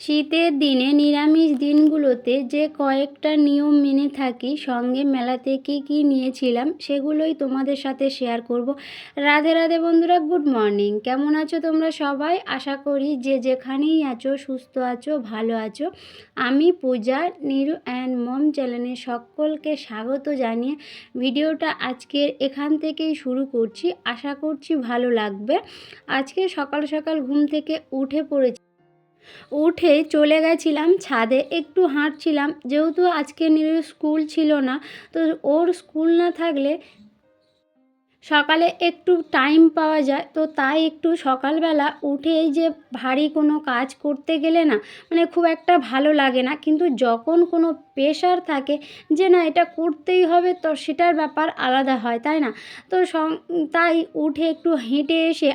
শীতের দিনে নিরামিষ দিনগুলোতে যে কয়েকটা নিয়ম মেনে থাকি, সঙ্গে মেলাতে কী কী নিয়েছিলাম সেগুলোই তোমাদের সাথে শেয়ার করব। রাধে রাধে বন্ধুরা গুড মর্নিং কেমন আছো তোমরা সবাই? আশা করি যে যেখানেই আছো, সুস্থ আছো, ভালো আছো। আমি পূজা, নিরু অ্যান্ড মম চ্যানেলে সকলকে স্বাগত জানিয়ে ভিডিওটা আজকের এখান থেকেই শুরু করছি। আশা করছি ভালো লাগবে। আজকে সকাল সকাল ঘুম থেকে উঠে পড়েছি। উঠে চলে গেছিলাম, ছাদে একটু হাঁটছিলাম। যেহেতু আজকে নিজের স্কুল ছিল না, তো ওর স্কুল না থাকলে সকালে একটু টাইম পাওয়া যায়। তো তাই একটু সকালবেলা উঠে যে ভারী কোনো কাজ করতে গেলে না মানে খুব একটা ভালো লাগে না। কিন্তু যখন কোনো প্রেশার থাকে যে না, এটা করতেই হবে, তো সেটার ব্যাপার আলাদা হয়, তাই না? তো তাই উঠে একটু হেঁটে এসে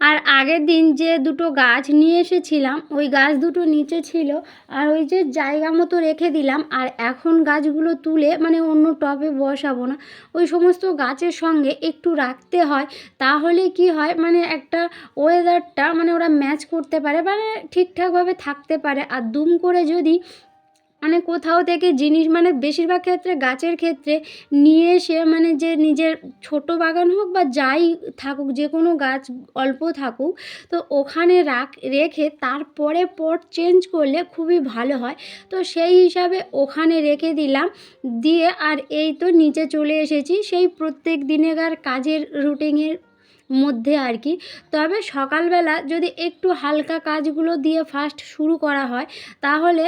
আর আগের দিন যে দুটো গাছ নিয়ে এসেছিলাম, ওই গাছ দুটো নিচে ছিল আর ওই যে জায়গা মতো রেখে দিলাম আর এখন গাছগুলো তুলে মানে অন্য টবে বসাবো না। ওই সমস্ত গাছের সঙ্গে একটু রাখতে হয় তাহলে কি হয় মানে একটা ওয়েদারটা মানে ওরা ম্যাচ করতে পারে মানে ঠিকঠাকভাবে থাকতে পারে। আর দুম করে যদি মানে কোথাও থেকে জিনিস মানে বেশিরভাগ ক্ষেত্রে, গাছের ক্ষেত্রে নিয়ে এসে মানে যে নিজের ছোট বাগান হোক বা যাই থাকুক, যে কোনো গাছ অল্প থাকুক, তো ওখানে রাখ, রেখে তারপরে পট চেঞ্জ করলে খুবই ভালো হয়। তো সেই হিসাবে ওখানে রেখে দিলাম, দিয়ে আর এই তো নিচে চলে এসেছি, সেই প্রত্যেক দিনেকার কাজের রুটিনের মধ্যে আর কি। তবে সকালবেলা যদি একটু হালকা কাজগুলো দিয়ে ফার্স্ট শুরু করা হয়, তাহলে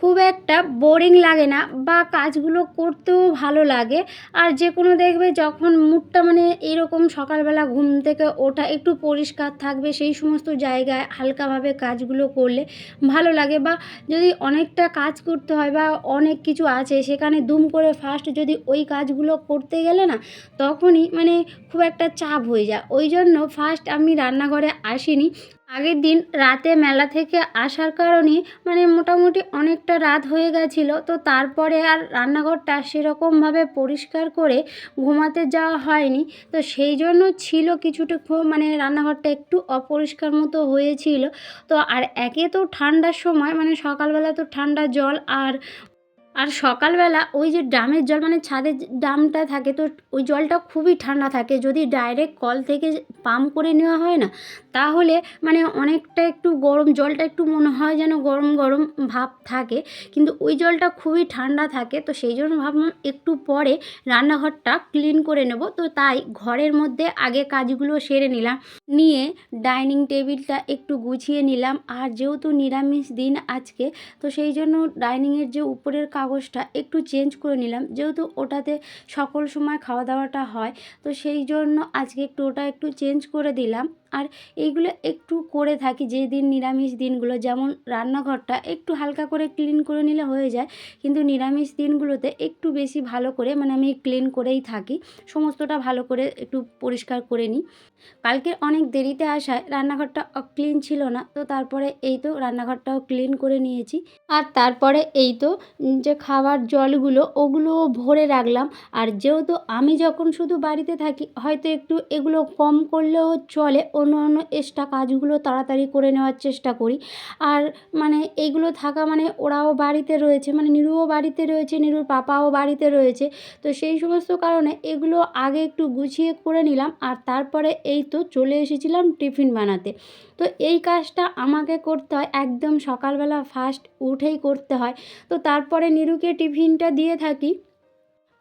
খুব একটা বোরিং লাগে না বা কাজগুলো করতেও ভালো লাগে। আর যে কোনো দেখবে যখন মুডটা মানে এরকম সকালবেলা ঘুম থেকে ওঠা একটু পরিষ্কার থাকবে সেই সমস্ত জায়গায় হালকাভাবে কাজগুলো করলে ভালো লাগে বা যদি অনেকটা কাজ করতে হয় বা অনেক কিছু আছে সেখানে দুম করে ফার্স্ট যদি ওই কাজগুলো করতে গেলে না তখনই মানে খুব একটা চাপ হয়ে যায়। ওই জন্য ফার্স্ট আমি রান্নাঘরে আসিনি। আগের দিন রাতে মেলা থেকে আসার কারণে মানে মোটামুটি অনেকটা রাত হয়ে গেছিল। তো তারপরে আর রান্নাঘরটা সেরকমভাবে পরিষ্কার করে ঘুমাতে যাওয়া হয়নি। তো সেই জন্য ছিল কিছুটা মানে রান্নাঘরটা একটু অপরিষ্কার মতো হয়েছিল। তো আর একে তো ঠান্ডার সময় মানে সকালবেলা তো ঠান্ডা জল আর আর সকালবেলা ওই যে ড্রামের জল মানে ছাদের ড্রামটা থাকে, তো ওই জলটা খুবই ঠান্ডা থাকে। যদি ডাইরেক্ট কল থেকে পাম্প করে নেওয়া হয় না, তাহলে মানে অনেকটা একটু গরম, জলটা একটু মনে হয় যেন গরম গরম ভাব থাকে। কিন্তু ওই জলটা খুবই ঠান্ডা থাকে, তো সেই জন্য ভাবলাম একটু পরে রান্নাঘরটা ক্লিন করে নেব। তো তাই ঘরের মধ্যে আগে কাজগুলো সেরে নিলাম। নিয়ে ডাইনিং টেবিলটা একটু গুছিয়ে নিলাম। আর যেহেতু নিরামিষ দিন আজকে, তো সেই জন্য ডাইনিংয়ের যে উপরের কাগজটা একটু চেঞ্জ করে নিলাম। যেহেতু ওটাতে সকল সময় খাওয়া দাওয়াটা হয়, তো সেই জন্য আজকে একটু ওটা একটু চেঞ্জ করে দিলাম। আর এইগুলো একটু করে থাকি যেদিন নিরামিষ দিনগুলো, যেমন রান্নাঘরটা একটু হালকা করে ক্লিন করে নিলে হয়ে যায়, কিন্তু নিরামিষ দিনগুলোতে একটু বেশি ভালো করে মানে আমি ক্লিন করেই থাকি, সমস্তটা ভালো করে একটু পরিষ্কার করে নিই। কালকে অনেক দেরিতে আসায় রান্নাঘরটা ক্লিন ছিল না, তো তারপরে এই তো রান্নাঘরটাও ক্লিন করে নিয়েছি। আর তারপরে এই তো যে খাবার জলগুলো, ওগুলোও ভরে রাখলাম, আর যেহেতু আমি যখন শুধু বাড়িতে থাকি, হয়তো একটু এগুলো কম করলেও চলে অন্য অন্য এক্সট্রা কাজগুলো তাড়াতাড়ি করে নেওয়ার চেষ্টা করি। আর মানে এইগুলো থাকা মানে ওরাও বাড়িতে রয়েছে মানে নিরুও বাড়িতে রয়েছে, নিরুর পাপাও বাড়িতে রয়েছে। তো সেই সমস্ত কারণে এগুলো আগে একটু গুছিয়ে করে নিলাম আর তারপরে এই তো চলে এসেছিলাম টিফিন বানাতে। তো এই কাজটা আমাকে করতে হয়, একদম সকালবেলা ফার্স্ট উঠেই করতে হয়। তো তারপরে নিরুকে টিফিনটা দিয়ে থাকি।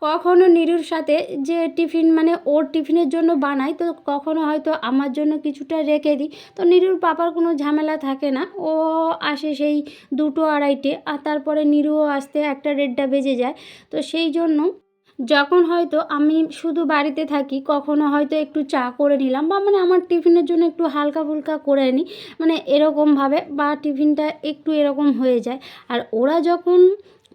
কখনো নিরুর সাথে যে টিফিন মানে ওর টিফিনের জন্য বানাই, তো কখনো হয়তো আমার জন্য কিছুটা রেখে দিই। তো নিরুর পাপার কোনো ঝামেলা থাকে না। ও আসে সেই দুটো আড়াইটে, আর তারপরে নিরুও আসতে একটা দেড়টা বেজে যায়। তো সেই জন্য যখন হয়তো আমি শুধু বাড়িতে থাকি, কখনো হয়তো একটু চা করে নিলাম, বা মানে আমার টিফিনের জন্য একটু হালকা ফুলকা করে নিই মানে এরকমভাবে, বা টিফিনটা একটু এরকম হয়ে যায়। আর ওরা যখন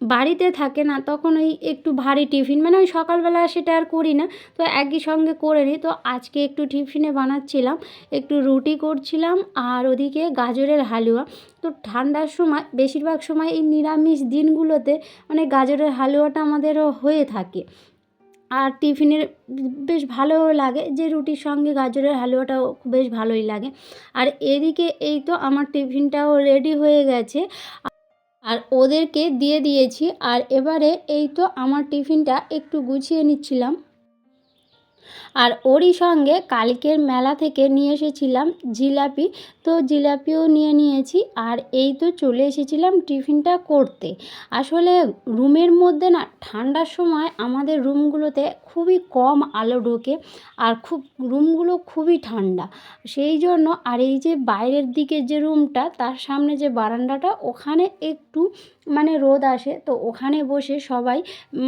বাড়িতে থাকে না, তখন ওই একটু ভারী টিফিন মানে ওই সকালবেলা সেটা আর করি না। তো একই সঙ্গে করে নিই। তো আজকে একটু টিফিনে বানাচ্ছিলাম, একটু রুটি করছিলাম আর ওদিকে গাজরের হালুয়া। তো ঠান্ডার সময়, বেশিরভাগ সময় এই নিরামিষ দিনগুলোতে মানে গাজরের হালুয়াটা আমাদেরও হয়ে থাকে। আর টিফিনের বেশ ভালোও লাগে, যে রুটির সঙ্গে গাজরের হালুয়াটাও বেশ ভালোই লাগে। আর এদিকে এই তো আমার টিফিনটাও রেডি হয়ে গেছে। আর ওদেরকে দিয়ে দিয়েছি। আর এবারে এই তো আমার টিফিনটা একটু গুছিয়ে নিচ্ছিলাম। আর ওরই সঙ্গে কালকের মেলা থেকে নিয়ে এসেছিলাম জিলাপি। তো জিলাপিও নিয়ে নিয়েছি আর এই তো চলে এসেছিলাম টিফিনটা করতে। আসলে রুমের মধ্যে না ঠান্ডার সময় আমাদের রুমগুলোতে খুবই কম আলো ঢোকে আর খুব রুমগুলো খুবই ঠান্ডা। সেই জন্য আর এই যে বাইরের দিকে যে রুমটা, তার সামনে যে বারান্দাটা, ওখানে একটু মানে রোদ আসে, তো ওখানে বসে সবাই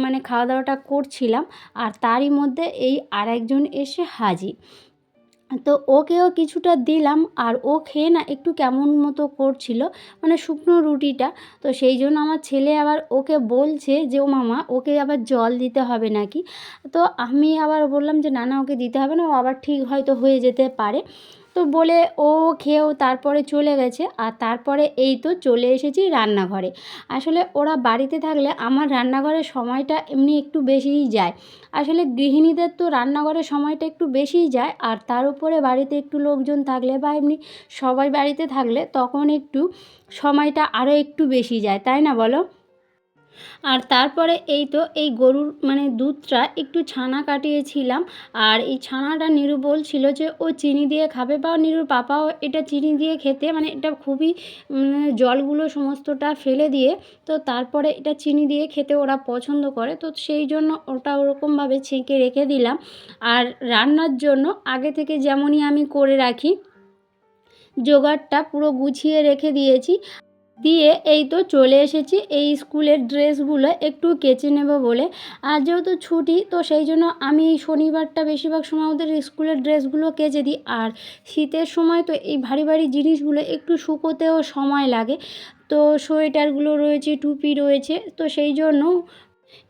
মানে খাওয়া দাওয়াটা করছিলাম আর তারই মধ্যে এই আরেকজন এসে হাজির। তো ওকেও কিছুটা দিলাম আর ও খেয়ে না একটু কেমন মতো করছিল মানে শুকনো রুটিটা। তো সেই জন্য আমার ছেলে আবার ওকে বলছে যে, ও মামা, ওকে আবার জল দিতে হবে নাকি? তো আমি আবার বললাম যে, না না, ওকে দিতে হবে না, ও আবার ঠিক হয়তো হয়ে যেতে পারে। তো বলে ও খেয়েও তারপরে চলে গেছে। আর তারপরে এই তো চলে এসেছি রান্নাঘরে। আসলে ওরা বাড়িতে থাকলে আমার রান্নাঘরের সময়টা এমনি একটু বেশিই যায়। আসলে গৃহিণীদের তো রান্নাঘরের সময়টা একটু বেশিই যায়। আর তার উপরে বাড়িতে একটু লোকজন থাকলে বা এমনি সবাই বাড়িতে থাকলে তখন একটু সময়টা আরও একটু বেশি যায়। তাই না বলো? আর তারপরে এই তো এই গরুর মানে দুধটা একটু ছানা কাটিয়েছিলাম। আর এই ছানাটা নিরু বলছিল যে, ও চিনি দিয়ে খাবে বা নিরুর পাপাও এটা চিনি দিয়ে খেতে। মানে এটা খুবই জলগুলো সমস্তটা ফেলে দিয়ে তো তারপরে এটা চিনি দিয়ে খেতে ওরা পছন্দ করে। তো সেই জন্য ওটা ওরকমভাবে ছেঁকে রেখে দিলাম। আর রান্নার জন্য আগে থেকে যেমনই আমি করে রাখি, জোগাড়টা পুরো গুছিয়ে রেখে দিয়েছি। দিয়ে এই তো চলে এসেছি। এই স্কুলের ড্রেসগুলো একটু কেচে নেব বলে। আর যেহেতু ছুটি, তো সেই জন্য আমি এই শনিবারটা বেশিরভাগ সময় ওদের স্কুলের ড্রেসগুলো কেচে দিই। আর শীতের সময় তো এই ভারী ভারী জিনিসগুলো একটু শুকোতেও সময় লাগে। তো সোয়েটারগুলো রয়েছে, টুপি রয়েছে। তো সেই জন্য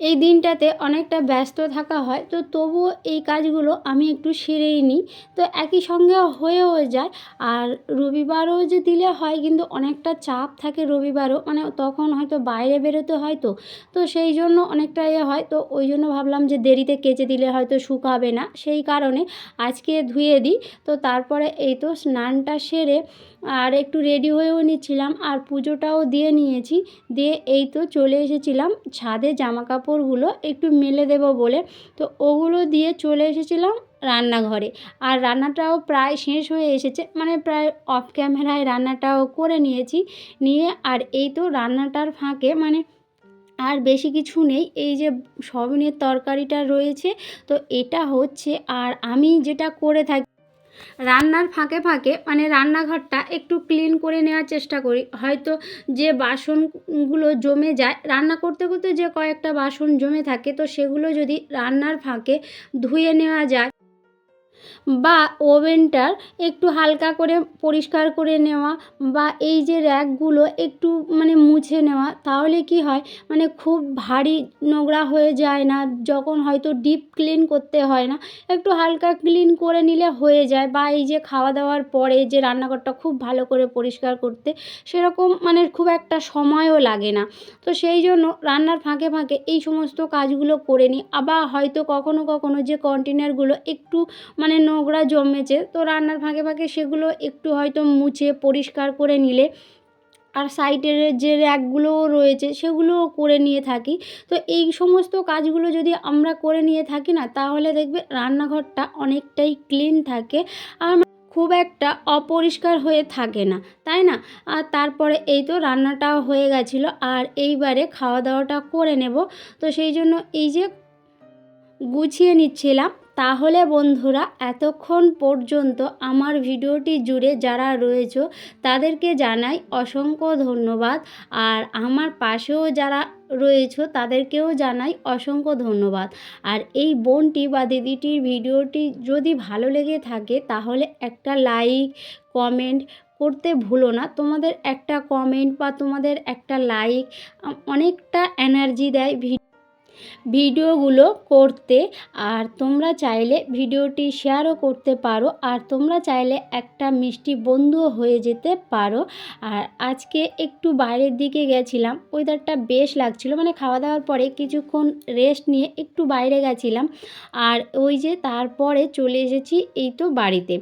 এই দিনটাতে অনেকটা ব্যস্ত থাকা হয়, তো তবুও এই কাজগুলো আমি একটু সেরেই নিই। তো একই সঙ্গে হয়েও যায়, আর রবিবারও যে দিলে হয় কিন্তু অনেকটা চাপ থাকে রবিবারও মানে তখন হয়তো বাইরে বেরোতে হয় তো তো সেই জন্য অনেকটা ইয়ে হয়। তো ওই জন্য ভাবলাম যে দেরিতে কেচে দিলে হয়তো শুকাবে না, সেই কারণে আজকে ধুয়ে দিই। তো তারপরে এই তো স্নানটা সেরে আর একটু রেডি হয়েও নিচ্ছিলাম আর পুজোটাও দিয়ে নিয়েছি। দিয়ে এই তো চলে এসেছিলাম। ছাদে জামা কাপড়গুলো একটু মেলে দেব বলে। তো ওগুলো দিয়ে চলে এসেছিলাম রান্নাঘরে। আর রান্নাটাও প্রায় শেষ হয়ে এসেছে। মানে প্রায় অফ ক্যামেরায় রান্নাটাও করে নিয়েছি। নিয়ে আর এই তো রান্নাটার ফাঁকে মানে আর বেশি কিছু নেই। এই যে সবিনের তরকারিটা রয়েছে। তো এটা হচ্ছে আর আমি যেটা করে থাকি রান্নার ফাঁকে ফাঁকে মানে রান্নাঘরটা একটু ক্লিন করে নেওয়ার চেষ্টা করি। হয়তো যে বাসনগুলো জমে যায়, রান্না করতে করতে যে কয়েকটা বাসন জমে থাকে, তো সেগুলো যদি রান্নার ফাঁকে ধুয়ে নেওয়া যায় বা ওভেনটার একটু হালকা করে পরিষ্কার করে নেওয়া বা এই যে র্যাকগুলো একটু মানে মুছে নেওয়া, তাহলে কি হয়? মানে খুব ভারী নোংরা হয়ে যায় না, যখন হয়তো ডিপ ক্লিন করতে হয় না, একটু হালকা ক্লিন করে নিলে হয়ে যায়। বা এই যে খাওয়া দাওয়ার পরে যে রান্নাঘরটা খুব ভালো করে পরিষ্কার করতে, সেরকম মানে খুব একটা সময়ও লাগে না। তো সেই জন্য রান্নার ফাঁকে ফাঁকে এই সমস্ত কাজগুলো করে নিই। আবার হয়তো কখনো কখনো যে কন্টেনারগুলো একটু মানে নোংরা জমেছে, তো রান্নার ফাঁকে ফাঁকে সেগুলো একটু হয়তো মুছে পরিষ্কার করে নিলে আর সাইডের যে র্যাকগুলোও রয়েছে সেগুলোও করে নিয়ে থাকি। তো এই সমস্ত কাজগুলো যদি আমরা করে নিয়ে থাকি না, তাহলে দেখবে রান্নাঘরটা অনেকটাই ক্লিন থাকে, আর খুব একটা অপরিষ্কার হয়ে থাকে না, তাই না? আর তারপরে এই তো রান্নাটাও হয়ে গেছিল, আর এইবারে খাওয়া দাওয়াটা করে নেব। তো সেই জন্য এই যে গুছিয়ে নিচ্ছিলাম তাহলে বন্ধুরা, এতক্ষণ পর্যন্ত আমার ভিডিওটি জুড়ে যারা রয়েছ, তাদেরকে জানাই অসংখ্য ধন্যবাদ। আর আমার পাশেও যারা রয়েছ, তাদেরকেও জানাই অসংখ্য ধন্যবাদ। আর এই বোনটি বা দিদিটির ভিডিওটি যদি ভালো লেগে থাকে, তাহলে একটা লাইক, কমেন্ট করতে ভুলো না। তোমাদের একটা কমেন্ট বা তোমাদের একটা লাইক অনেকটা এনার্জি দেয় ভিডিওগুলো করতে আর তোমরা চাইলে ভিডিওটি শেয়ারও করতে পারো আর তোমরা চাইলে একটা মিষ্টি বন্ধুও হয়ে যেতে পারো। আর আজকে একটু বাইরের দিকে গেছিলাম ওয়েদারটা বেশ লাগছিল মানে খাওয়া দাওয়ার পরে কিছুক্ষণ রেস্ট নিয়ে একটু বাইরে গেছিলাম। আর ওই যে তারপরে চলে এসেছি এই তো বাড়িতে।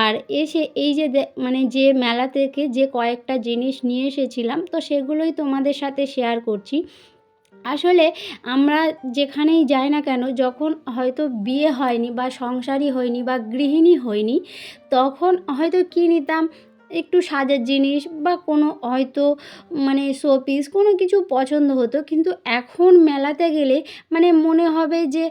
আর এসে এই যে মানে যে মেলা থেকে যে কয়েকটা জিনিস নিয়ে এসেছিলাম, তো সেগুলোই তোমাদের সাথে শেয়ার করছি। আসলে আমরা যেখানেই যাই না কেন, যখন হয়তো বিয়ে হয়নি বা সংসারই হয়নি বা গৃহিণী হয়নি, তখন হয়তো কী নিতাম? একটু সাজের জিনিস বা কোনো হয়তো মানে শোপিস কোনো কিছু পছন্দ হতো। কিন্তু এখন মেলাতে গেলে মানে মনে হবে যে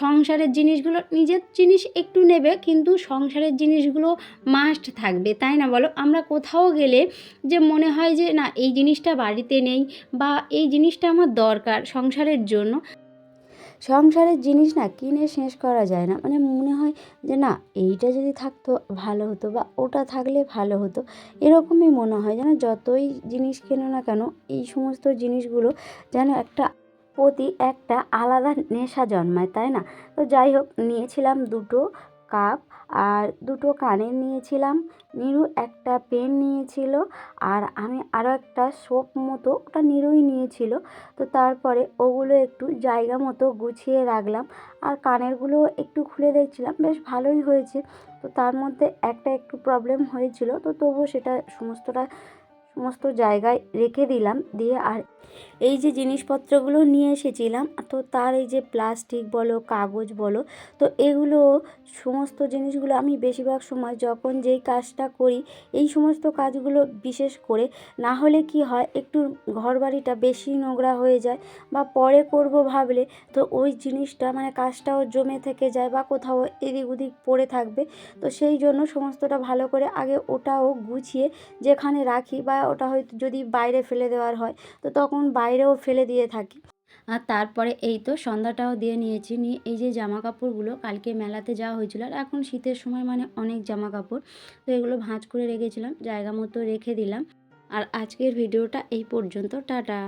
সংসারের জিনিসগুলো নিজের জিনিস একটু নেবে কিন্তু সংসারের জিনিসগুলো মাস্ট থাকবে, তাই না বলো? আমরা কোথাও গেলে যে মনে হয় যে, না, এই জিনিসটা বাড়িতে নেই বা এই জিনিসটা আমার দরকার সংসারের জন্য। সংসারের জিনিস না কিনে শেষ করা যায় না। মানে মনে হয় যে না, এইটা যদি থাকতো ভালো হতো বা ওটা থাকলে ভালো হতো। এরকমই মনে হয় যেন যতই জিনিস কেনো না কেন, এই সমস্ত জিনিসগুলো যেন একটা প্রতি একটা আলাদা নেশা জন্মায়, তাই না? তো যাই হোক, নিয়েছিলাম দুটো কাপ আর দুটো কানের নিয়েছিলাম। নিরু একটা পেন নিয়েছিল আর আমি আরও একটা সোপ মতো ওটা নিরুই নিয়েছিল। তো তারপরে ওগুলো একটু জায়গা মতো গুছিয়ে রাখলাম আর কানেরগুলো একটু খুলে দেখছিলাম। বেশ ভালোই হয়েছে। তো তার মধ্যে একটা একটু প্রবলেম হয়েছিল। তো তবুও সেটা সমস্তটা সমস্ত জায়গায় রেখে দিলাম দিয়ে আর এই যে জিনিসপত্রগুলো নিয়ে এসেছিলাম, তো তার এই যে প্লাস্টিক বলো, কাগজ বলো, তো এগুলো সমস্ত জিনিসগুলো আমি বেশিরভাগ সময় যখন যেই কাজটা করি, এই সমস্ত কাজগুলো বিশেষ করে না হলে কি হয়, একটু ঘরবাড়িটা বেশি নোংরা হয়ে যায় বা পরে করব ভাবলে তো ওই জিনিসটা মানে কাজটাও জমে থেকে যায় বা কোথাও এদিক ওদিক পড়ে থাকবে, তো সেই জন্য সমস্তটা ভালো করে আগে ওটাও গুছিয়ে যেখানে রাখি বা ওটা হয়তো যদি বাইরে ফেলে দেওয়ার হয়, তো তখন বাইরেও ফেলে দিয়ে থাকি। আর তারপরে এই তো সন্ধ্যাটাও দিয়ে নিয়েছি। নিয়ে এই যে জামা কাপড়গুলো কালকে মেলাতে যাওয়া হয়েছিল, আর এখন শীতের সময় মানে অনেক জামা কাপড় তো এগুলো ভাঁজ করে রেখেছিলাম, জায়গা মতো রেখে দিলাম। আর আজকের ভিডিওটা এই পর্যন্ত, টাটা।